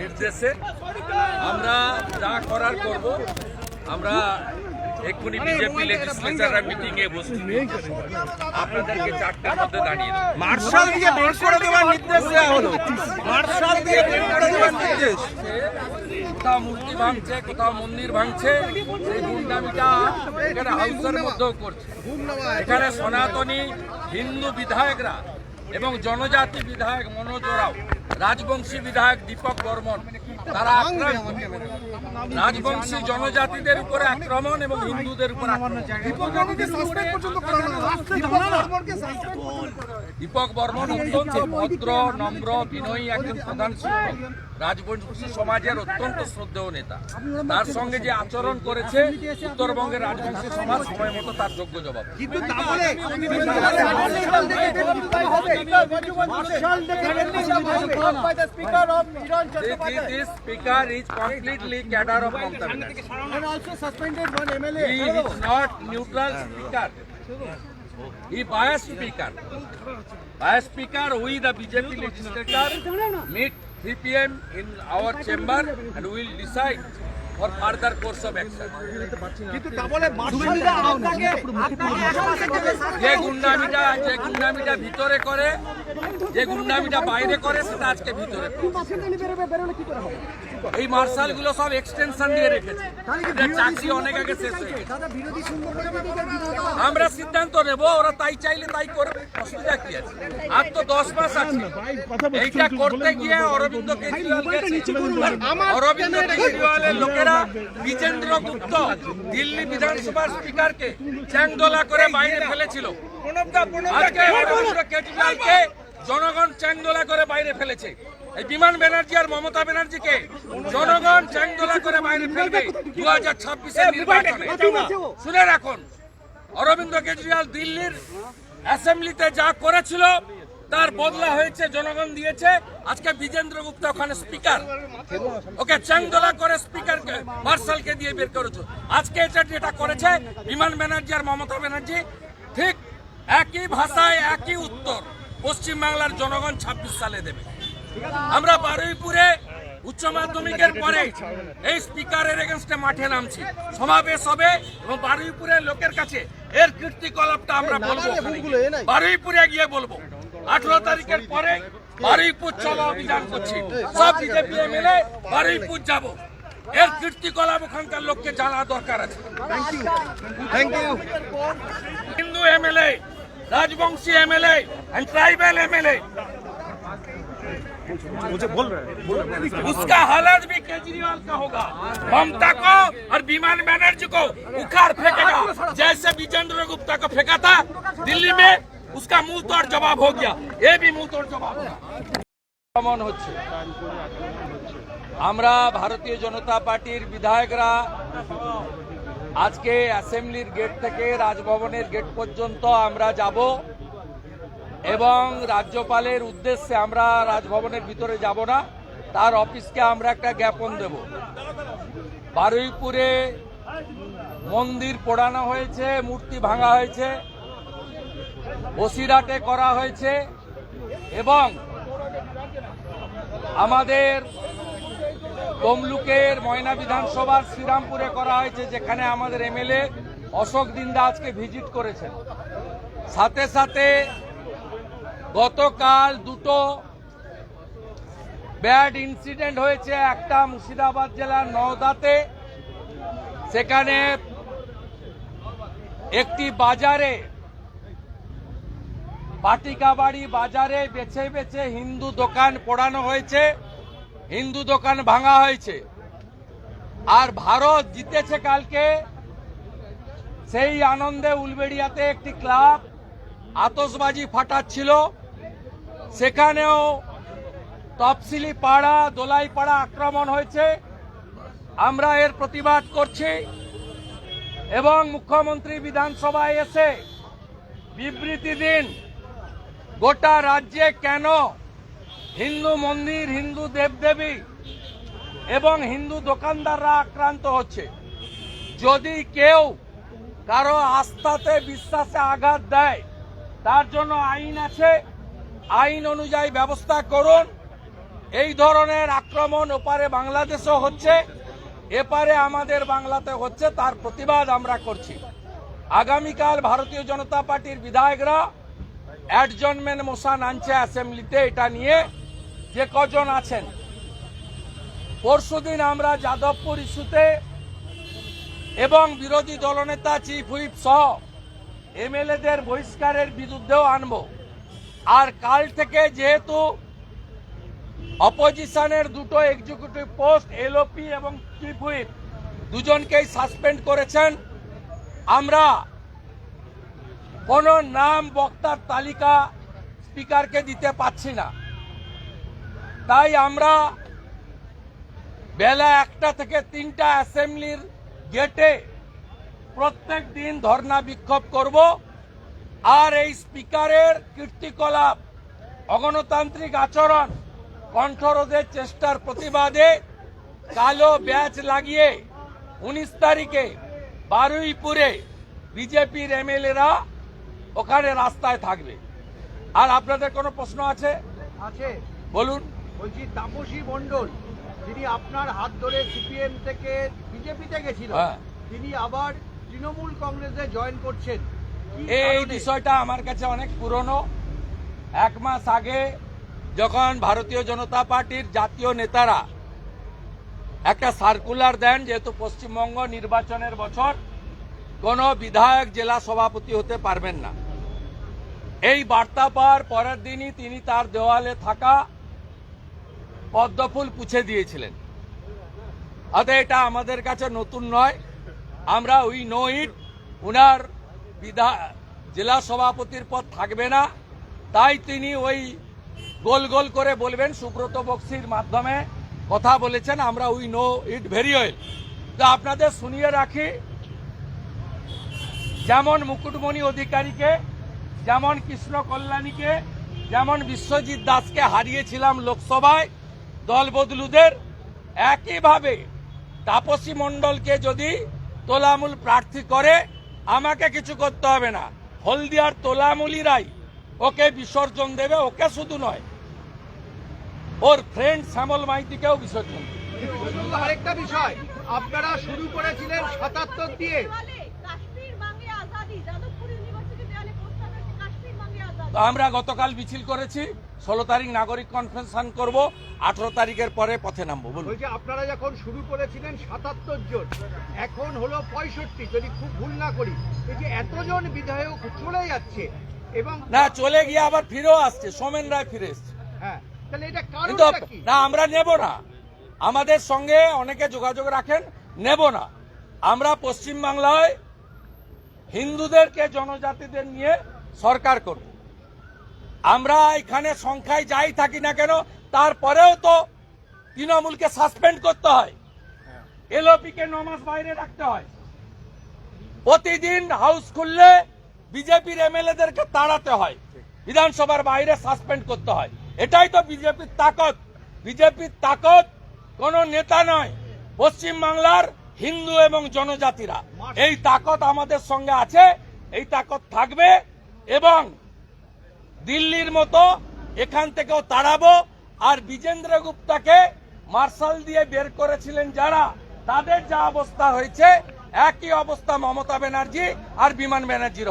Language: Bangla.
নির্দেশে আমরা যা করার করব আমরা এক্ষুনি বিজেপি লেজিসলেচাররা মিটিং এ বসছি আপনাদেরকে চারটার মধ্যে দাঁড়িয়ে দেবো। মার্শাল দিয়ে বের করে দেওয়ার নির্দেশ দেওয়া হলো। মার্শাল দিয়ে বের করে দেওয়ার নির্দেশ। কোথাও মূর্তি ভাঙছে কোথাও মন্দির ভাঙছে সেই গুন্ডামিটা এখানে হাউসের মধ্যেও করছে। এখানে সনাতনী হিন্দু বিধায়করা এবং জনজাতি বিধায়ক মনোজ ওরাও রাজবংশী বিধায়ক দীপক বর্মন তারা রাজবংশী জনজাতিদের উপরে আক্রমণ এবং হিন্দুদের উপর দীপক বর্মন অত্যন্ত ভদ্র নম্র বিনয়ী একজন প্রধান শিক্ষক রাজবংশী সমাজের অত্যন্ত শ্রদ্ধেয় নেতা। তার সঙ্গে যে আচরণ করেছে উত্তরবঙ্গের রাজবংশী সমাজ সময় মতো তার যোগ্য জবাব। This speaker is completely cadre of Mamata Banerjee. And also suspended one MLA. He is not neutral speaker. He biased speaker. Biased speaker, we the BJP legislature meet 3 p.m. in our chamber and we will decide for further course of action. কিন্তু তা বলে মার্শালরা আপনাকে যে গুন্ডামিটা যে গুন্ডামিটা ভিতরে করে যে গুন্ডামিটা বাইরে করে সেটা আজকে ভিতরে করে। এই মার্শালগুলো সব এক্সটেনশন দিয়ে রেখেছে। চাকরি অনেক আগে শেষ হয়ে গেছে। আমরা সিদ্ধান্ত নেব ওরা তাই চাইলে তাই করবে অসুবিধা কি আছে? আর তো দশ মাস আছে। এইটা করতে গিয়ে অরবিন্দ কেজরিওয়াল অরবিন্দ কেজরিওয়ালের লোকেরা বিজেন্দ্র গুপ্ত দিল্লি বিধানসভার স্পিকারকে চ্যাংদোলা করে বাইরে ফেলেছিল। আজকে অরবিন্দ কেজরিওয়ালকে জনগণ চ্যাংদোলা করে বাইরে ফেলেছে। এই বিমান ব্যানার্জি আর মমতা ব্যানার্জিকে জনগণ চ্যাংদোলা করে বাইরে ফেলবে দু হাজার ছাব্বিশের নির্বাচনে। শুনে রাখুন অরবিন্দ কেজরিওয়াল দিল্লির অ্যাসেম্বলিতে যা করেছিল তার বদলা হয়েছে জনগণ দিয়েছে। আজকে বিজেন্দ্র গুপ্তা ওখানে স্পিকার। ওকে চ্যাংদোলা করে স্পিকারকে মার্শালকে দিয়ে বের করেছে। আজকে এটা যেটা করেছে বিমান ব্যানার্জি আর মমতা ব্যানার্জি ঠিক একই ভাষায় একই উত্তর পশ্চিম বাংলার জনগণ ছাব্বিশ সালে দেবে। আমরা বারুইপুরে উচ্চ মাধ্যমিকের পরে এই স্পিকারের এগেনস্টে মাঠে নামছি। সমাবেশ হবে এবং বারুইপুরের লোকের কাছে এর কীর্তিকলাপটা আমরা বলব বারুইপুরে গিয়ে বলব। আঠেরো তারিখের পরে বারুইপুর চলো অভিযান করছি। সব বিজেপি এমএলএ বারুইপুর যাব। এর কীর্তিকলাপ ওখানকার লোককে জানা দরকার আছে। Hindu MLA Rajbanshi MLA tribal MLA मुझे बोल रहे हैं बोल रहे हैं उसका हालत भी केजरीवाल का होगा ममता को और विमान बनर्जी को उखाड़ फेंकेगा जैसे विजेंद्र गुप्ता को फेंका था दिल्ली में उसका मुंह तोड़ जवाब हो गया ये भी मुंह तोड़ जवाब होगा কেমন হচ্ছে আমরা ভারতীয় জনতা পার্টির বিধায়করা আজকে অ্যাসেম্বলির গেট থেকে রাজভবনের গেট পর্যন্ত আমরা যাব এবং রাজ্যপালের উদ্দেশ্যে আমরা রাজভবনের ভিতরে যাব না, তার অফিসকে আমরা একটা জ্ঞাপন দেব। বারুইপুরে মন্দির পোড়ানো হয়েছে, মূর্তি ভাঙা হয়েছে, বসিরহাটে করা হয়েছে এবং আমাদের তমলুকের ময়না বিধানসভার শ্রীরামপুরে করা হয়েছে, যেখানে আমাদের এমএলএ অশোক দিন্দা আজকে ভিজিট করেছেন। সাথে সাথে গতকাল দুটো ব্যাড ইনসিডেন্ট হয়েছে, একটা মুর্শিদাবাদ জেলার নওদাতে। সেখানে একটি বাজারে পাটিকাবাড়ি বাজারে বেছে বেছে হিন্দু দোকান পোড়ানো হয়েছে, হিন্দু দোকান ভাঙা হয়েছে। আর ভারত জিতেছে কালকে সেই আনন্দে উলবেড়িয়াতে একটি ক্লাব আতসবাজি ফাটাচ্ছিল। সেখানেও তফসিলি পাড়া, দোলাই পাড়া আক্রমণ হয়েছে। আমরা এর প্রতিবাদ করছি এবং মুখ্যমন্ত্রী বিধানসভায় এসে বিবৃতি দিন, গোটা রাজ্যে কেন হিন্দু মন্দির, হিন্দু দেবদেবী এবং হিন্দু দোকানদাররা আক্রান্ত হচ্ছে? যদি কেউ কারও আস্থাতে, বিশ্বাসে আঘাত দেয়, তার জন্য আইন আছে। আইন অনুযায়ী ব্যবস্থা করুন। এই ধরনের আক্রমণ ওপারে বাংলাদেশও হচ্ছে, এপারে আমাদের বাংলাতে হচ্ছে, তার প্রতিবাদ আমরা করছি। আগামীকাল ভারতীয় জনতা পার্টির বিধায়করা অ্যাডজনমেন্ট মোশন আনছে অ্যাসেম্বলিতে এটা নিয়ে, যে কজন আছেন। পরশুদিন আমরা যাদবপুর ইস্যুতে এবং বিরোধী দলনেতা চিফ হুইপ সহ এমএলএদের বহিষ্কারের বিরুদ্ধেও আনব। আর কাল থেকে যেহেতু অপোজিশনের দুটো এক্সিকিউটিভ পোস্ট এলওপি এবং চিফ হুইপ দুজনকেই সাসপেন্ড করেছেন, আমরা কোন নাম বক্তার তালিকা স্পিকারকে দিতে পাচ্ছি না। তাই আমরা বেলা একটা থেকে তিনটা অ্যাসেম্বলির গেটে প্রত্যেক দিন ধর্ণা বিক্ষোভ করব। আর এই স্পিকারের কীর্তিকলাপ অগণতান্ত্রিক আচরণ কণ্ঠরোধের চেষ্টার প্রতিবাদে কালো ব্যাচ লাগিয়ে উনিশ তারিখে বারুইপুরে বিজেপির এমএলএরা ওখানে রাস্তায় থাকবে। আর আপনাদের কোনো প্রশ্ন আছে? আছে। বলুন। বলছি তাপসী মণ্ডল যিনি আপনার হাত ধরে সিপিএম থেকে বিজেপিতে গেছিল হ্যাঁ। তিনি আবার তৃণমূল কংগ্রেসে জয়েন করছেন। এই বিষয়টা আমার কাছে অনেক পুরনো। এক মাস আগে যখন ভারতীয় জনতা পার্টির জাতীয় নেতারা একটা সার্কুলার দেন, যেহেতু পশ্চিমবঙ্গ নির্বাচনের বছর, কোনো বিধায়ক জেলা সভাপতি হতে পারবেন না। এই বার্তা পাওয়ার পরের দিনই তিনি তার দেওয়ালে থাকা পদ্মফুল পুছে দিয়েছিলেন। অতএব এটা আমাদের কাছে নতুন নয়। আমরা উই নো ইট। উনার বিধা জেলা সভাপতির পদ থাকবে না। তাই তিনি ওই গোল গোল করে বলবেন, সুব্রত বক্সির মাধ্যমে কথা বলেছেন, আমরা we know it very well. তো আপনাদের শুনিয়ে রাখি, যেমন মুকুটমণি অধিকারীকে, যেমন কৃষ্ণ কল্যাণীকে, যেমন বিশ্বজিৎ দাসকে হারিয়েছিলাম লোকসভায় দল বদলুদের, একইভাবে তাপসী মণ্ডলকে যদি তোলামূল প্রার্থী করে আমাকে কিছু করতে হবে না। হলদিয়ার তোলামুলিরাই ওকে বিসর্জন দেবে ওকে শুধু নয় ওর ফ্রেন্ড শ্যামল মাইতিকেও বিসর্জন শুধু আরেকটা বিষয় আপনারা শুরু করেছিলেন সাতাত্তর দিয়ে। আমরা গতকাল মিছিল করেছি ষোলো তারিখ নাগরিক কনফারেন্স করব আঠারো তারিখের পরে পথে নামবো বলুন। বলছি আপনারা যখন শুরু করেছিলেন সাতাত্তর জন এখন হলো পঁয়ষট্টি যদি খুব ভুল না করি এই যে এতজন বিধায়ক চলে যাচ্ছে এবং না চলে গিয়ে আবার ফিরেও আসছে সোমেন রায় ফিরে এসছে। হ্যাঁ তাহলে এটা কারণটা কি? না আমরা নেব না। আমাদের সঙ্গে অনেকে যোগাযোগ রাখেন নেব না। আমরা পশ্চিম বাংলায় হিন্দুদেরকে জনজাতিদের নিয়ে সরকার করব। আমরা এখানে সংখ্যায় যাই থাকি না কেন তারপরেও তো তৃণমূলকে সাসপেন্ড করতে হয়। এলওপি কে ন মাস বাইরে রাখতে হয়। প্রতিদিন হাউস খুললে বিজেপির এমএলএদেরকে তাড়াতে হয়। বিধানসভার বাইরে সাসপেন্ড করতে হয়। এটাই তো বিজেপির তাকত। বিজেপির তাকত কোন নেতা নয় পশ্চিম বাংলার হিন্দু এবং জনজাতিরা। এই তাকত আমাদের সঙ্গে আছে এই তাকত থাকবে এবং দিল্লির মতো এখান থেকেও তাড়াবো। আর বিজেন্দ্র গুপ্তাকে মার্শাল দিয়ে বের করেছিলেন যারা, তাদের যা অবস্থা হয়েছে, একই অবস্থা মমতা ব্যানার্জি আর বিমান ব্যানার্জির